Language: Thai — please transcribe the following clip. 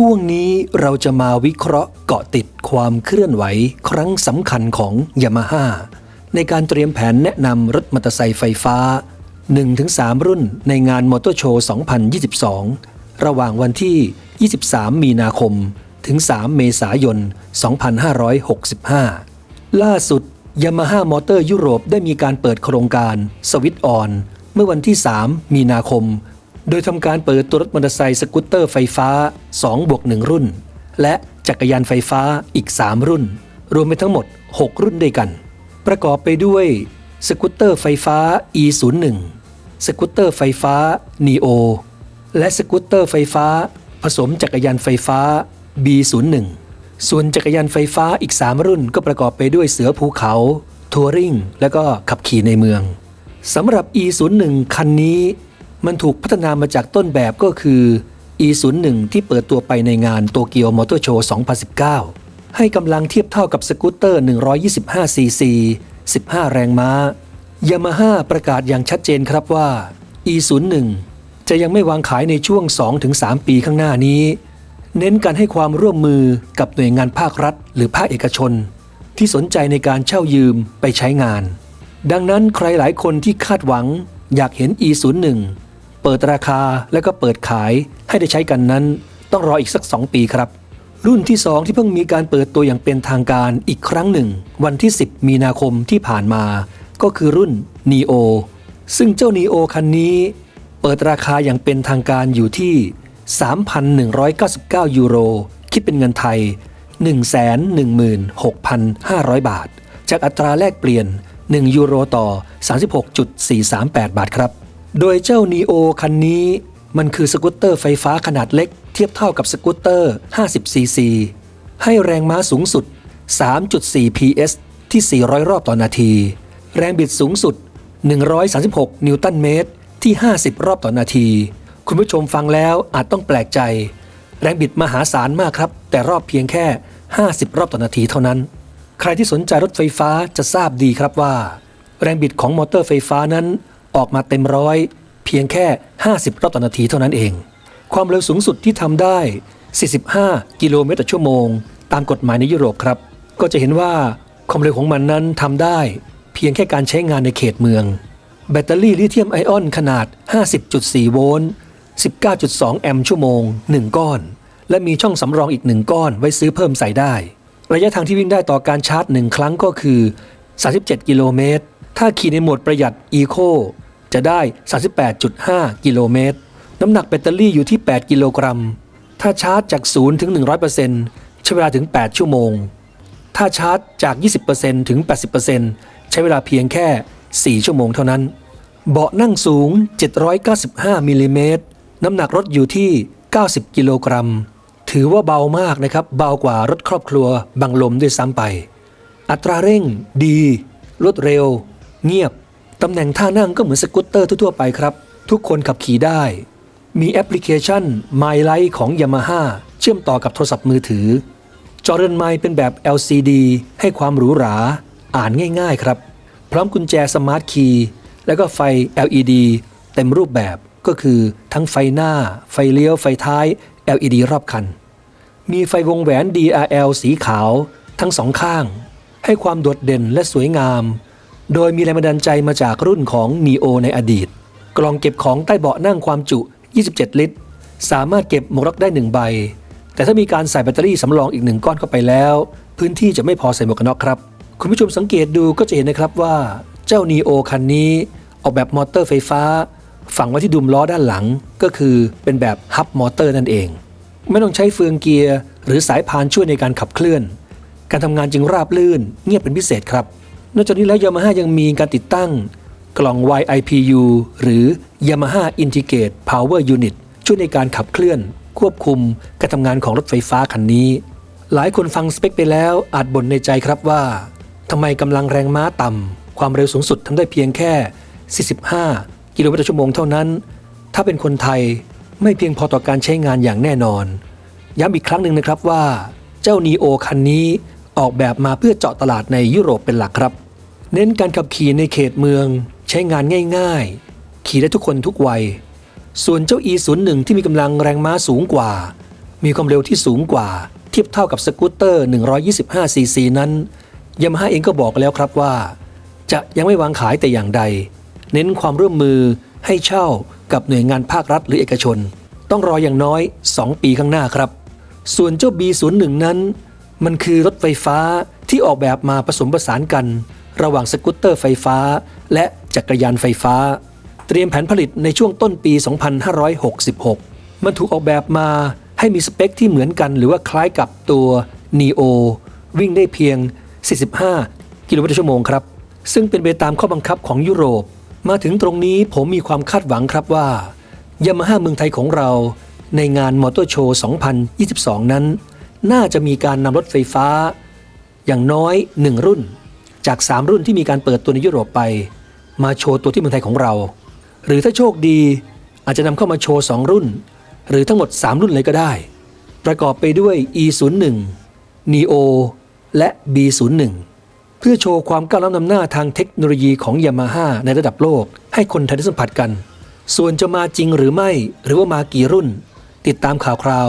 ช่วงนี้เราจะมาวิเคราะห์เกาะติดความเคลื่อนไหวครั้งสำคัญของยามาฮ่าในการเตรียมแผนแนะนำรถมอเตอร์ไซค์ไฟฟ้า 1-3 รุ่นในงานมอเตอร์โชว์ 2022 ระหว่างวันที่ 23 มีนาคม ถึง 3 เมษายน 2565 ล่าสุดยามาฮ่ามอเตอร์ยุโรปได้มีการเปิดโครงการสวิตออน เมื่อวันที่ 3 มีนาคม โดยทำการเปิดตัวรถมอเตอร์ไซค์สกูตเตอร์ไฟฟ้า2บวก1รุ่น และจักรยานไฟฟ้าอีก 3 รุ่น รวมเป็นทั้งหมด 6 รุ่นด้วยกัน ประกอบไปด้วยสกูตเตอร์ไฟฟ้า e01 สกูตเตอร์ไฟฟ้า neo และสกูตเตอร์ไฟฟ้า ผสมจักรยานไฟฟ้า b01 ส่วนจักรยานไฟฟ้าอีก 3 รุ่นก็ประกอบไปด้วยเสือภูเขาทัวริงและก็ขับขี่ในเมืองสำหรับ e01 คันนี้ มันถูกพัฒนามาจากต้นแบบก็คือ e01 ที่เปิดตัวไปในงานโตเกียวมอเตอร์โชว์ 2019 ให้กำลังเทียบเท่ากับสกูตเตอร์ 125 ซีซี 15 แรงม้ายามาฮ่าประกาศอย่างชัดเจนครับว่า e01 จะยังไม่วางขายในช่วง 2-3 ปีข้างหน้านี้ เน้นการให้ความร่วมมือกับหน่วยงานภาครัฐ หรือภาคเอกชน ที่สนใจในการเช่ายืมไปใช้งาน ดังนั้นใครหลายคนที่คาดหวังอยากเห็น e01 เปิดราคาและก็เปิดขายให้ได้ใช้กันนั้น ต้องรออีกสัก 2 ปีครับ รุ่นที่ 2 ที่เพิ่งมีการเปิดตัวอย่างเป็นทางการอีกครั้งหนึ่ง วันที่ 10 มีนาคมที่ผ่านมา ก็คือรุ่น neo ซึ่งเจ้า neo คันนี้ เปิดราคาอย่างเป็นทางการอยู่ที่ 3,199 ยูโร คิดเป็นเงินไทย 116,500 บาท จากอัตราแลกเปลี่ยน 1 ยูโรต่อ 36.438 บาทครับ โดยเจ้า neo คันนี้มันคือสกูตเตอร์ไฟฟ้าขนาดเล็ก เทียบเท่ากับสกูตเตอร์ 50 ซีซี ให้แรงม้าสูงสุด 3.4 PS ที่ 400 รอบต่อนาที แรงบิดสูงสุด 136 นิวตันเมตร ที่ 50 รอบต่อนาที คุณผู้ชมฟังแล้วอาจต้องแปลกใจ แรงบิดมหาศาลมากครับ แต่รอบเพียงแค่ 50 รอบต่อนาทีเท่านั้น ใครที่สนใจรถไฟฟ้าจะทราบดีครับว่า แรงบิดของมอเตอร์ไฟฟ้านั้น ออกมาเต็มร้อย เพียงแค่ 50 รอบต่อนาทีเท่านั้นเอง ความเร็วสูงสุดที่ทำได้ 45 กิโลเมตรต่อชั่วโมง ตามกฎหมายในยุโรปครับ ก็จะเห็นว่าความเร็วของมันนั้นทำได้ เพียงแค่การใช้งานในเขตเมือง แบตเตอรี่ลิเธียมไอออนขนาด 50.4 โวลต์ 19.2 แอมป์ชั่วโมง 1 ก้อน และมีช่องสำรองอีก 1 ก้อนไว้ซื้อเพิ่มใส่ได้ ระยะทางที่วิ่งได้ต่อการชาร์จ 1 ครั้งก็คือ 37 กิโลเมตร ถ้าขี่ในโหมดประหยัด Eco จะได้ 38.5 กิโลเมตร น้ำหนักแบตเตอรี่อยู่ที่ 8 กิโลกรัม ถ้าชาร์จจาก 0 ถึง 100%ใช้เวลาถึง 8 ชั่วโมง ถ้าชาร์จจาก 20%ถึง 80%ใช้เวลาเพียงแค่ 4 ชั่วโมงเท่านั้น เบาะนั่งสูง 795มิลลิเมตร น้ำหนักรถอยู่ที่ 90 กิโลกรัม ถือว่าเบามากนะครับ เบากว่ารถครอบครัวบังลมด้วยซ้ำไป อัตราเร่งดีรวดเร็ว เงียบ ตำแหน่งท่านั่งก็เหมือนสกูตเตอร์ทั่วๆไปครับ ทุกคนขับขี่ได้ มีแอปพลิเคชัน My Life ของ Yamaha เชื่อมต่อกับโทรศัพท์มือถือ จอเรนไมเป็นแบบ LCD ให้ความหรูหรา อ่านง่ายๆครับ พร้อมกุญแจสมาร์ทคีย์และก็ไฟ LED เต็มรูปแบบก็คือทั้งไฟหน้า ไฟเลี้ยว ไฟท้าย LED รอบคัน มีไฟวงแหวน DRL สีขาว ทั้งสองข้าง ให้ความโดดเด่นและสวยงาม โดยมีแรงบันดาลใจมาจากรุ่นของ Neo ในอดีต กล่องเก็บของใต้เบาะนั่งความจุ 27 ลิตร สามารถเก็บหมวกน็อกได้หนึ่งใบ แต่ถ้ามีการใส่แบตเตอรี่สำรองอีกหนึ่งก้อนเข้าไปแล้ว พื้นที่จะไม่พอใส่หมวกกันน็อกครับ คุณผู้ชมสังเกตดูก็จะเห็นนะครับว่า เจ้า Neo คันนี้ ออกแบบมอเตอร์ไฟฟ้า ฝังไว้ที่ดุมล้อด้านหลัง ก็คือเป็นแบบฮับมอเตอร์นั่นเอง ไม่ต้องใช้เฟืองเกียร์หรือสายพานช่วยในการขับเคลื่อน การทำงานจึงราบลื่น เงียบเป็นพิเศษครับ นอกจากนี้แล้ว Yamaha ยังมีการติดตั้งกล่อง YIPU หรือ Yamaha Integrate Power Unit ช่วยในการขับเคลื่อน ควบคุมการทำงานของรถไฟฟ้าคันนี้ หลายคนฟังสเปคไปแล้วอาจบ่นในใจครับว่าทำไมกำลังแรงม้าต่ำความเร็วสูงสุดทำได้เพียงแค่ 45 กิโลเมตรต่อชั่วโมงเท่านั้น ถ้าเป็นคนไทยไม่เพียงพอต่อการใช้งานอย่างแน่นอน ย้ำอีกครั้งหนึ่งนะครับว่า เจ้า Neo คันนี้ ออกแบบมาเพื่อเจาะตลาดในยุโรปเป็นหลักครับ เน้นการขับขี่ในเขตเมือง ใช้งานง่ายๆ ขี่ได้ทุกคนทุกวัย ส่วนเจ้า E01 ที่มีกำลังแรงม้าสูงกว่า มีความเร็วที่สูงกว่า เทียบเท่ากับสกูตเตอร์ 125 ซีซีนั้นยามาฮ่าเองก็บอกแล้วครับว่า จะยังไม่วางขายแต่อย่างใด เน้นความร่วมมือให้เช่ากับหน่วยงานภาครัฐหรือเอกชน ต้องรออย่างน้อย 2 ปีข้างหน้าครับ ส่วนเจ้า B01 นั้น มันคือรถไฟฟ้าที่ออกแบบมาผสมผสานกัน ระหว่างสกูตเตอร์ไฟฟ้า และจักรยานไฟฟ้า เตรียมแผนผลิตในช่วงต้นปี 2566 มันถูกออกแบบมาให้มีสเปคที่เหมือนกันหรือว่าคล้ายกับตัว Neo วิ่งได้เพียง 45 กิโลเมตรต่อชั่วโมงครับ ซึ่งเป็นไปตามข้อบังคับของยุโรป มาถึงตรงนี้ผมมีความคาดหวังครับว่ายามาฮ่าเมืองไทยของเรา ในงานมอเตอร์โชว์ 2022 นั้น น่าจะมีการนำรถไฟฟ้า อย่างน้อย 1 รุ่น จาก 3 รุ่นที่มีการเปิดตัวในยุโรปไป มาโชว์ตัวที่เมืองไทยของเรา หรือถ้าโชคดีอาจจะนำเข้ามาโชว์ 2 รุ่น หรือทั้งหมด 3 รุ่นเลยก็ได้ ประกอบไปด้วย E01 Neo และ B01 เพื่อโชว์ความก้าวล้ำนำหน้าทางเทคโนโลยีของยามาฮ่าในระดับโลก ให้คนไทยได้สัมผัสกัน ส่วนจะมาจริงหรือไม่หรือว่ามากี่รุ่น ติดตามข่าวคราว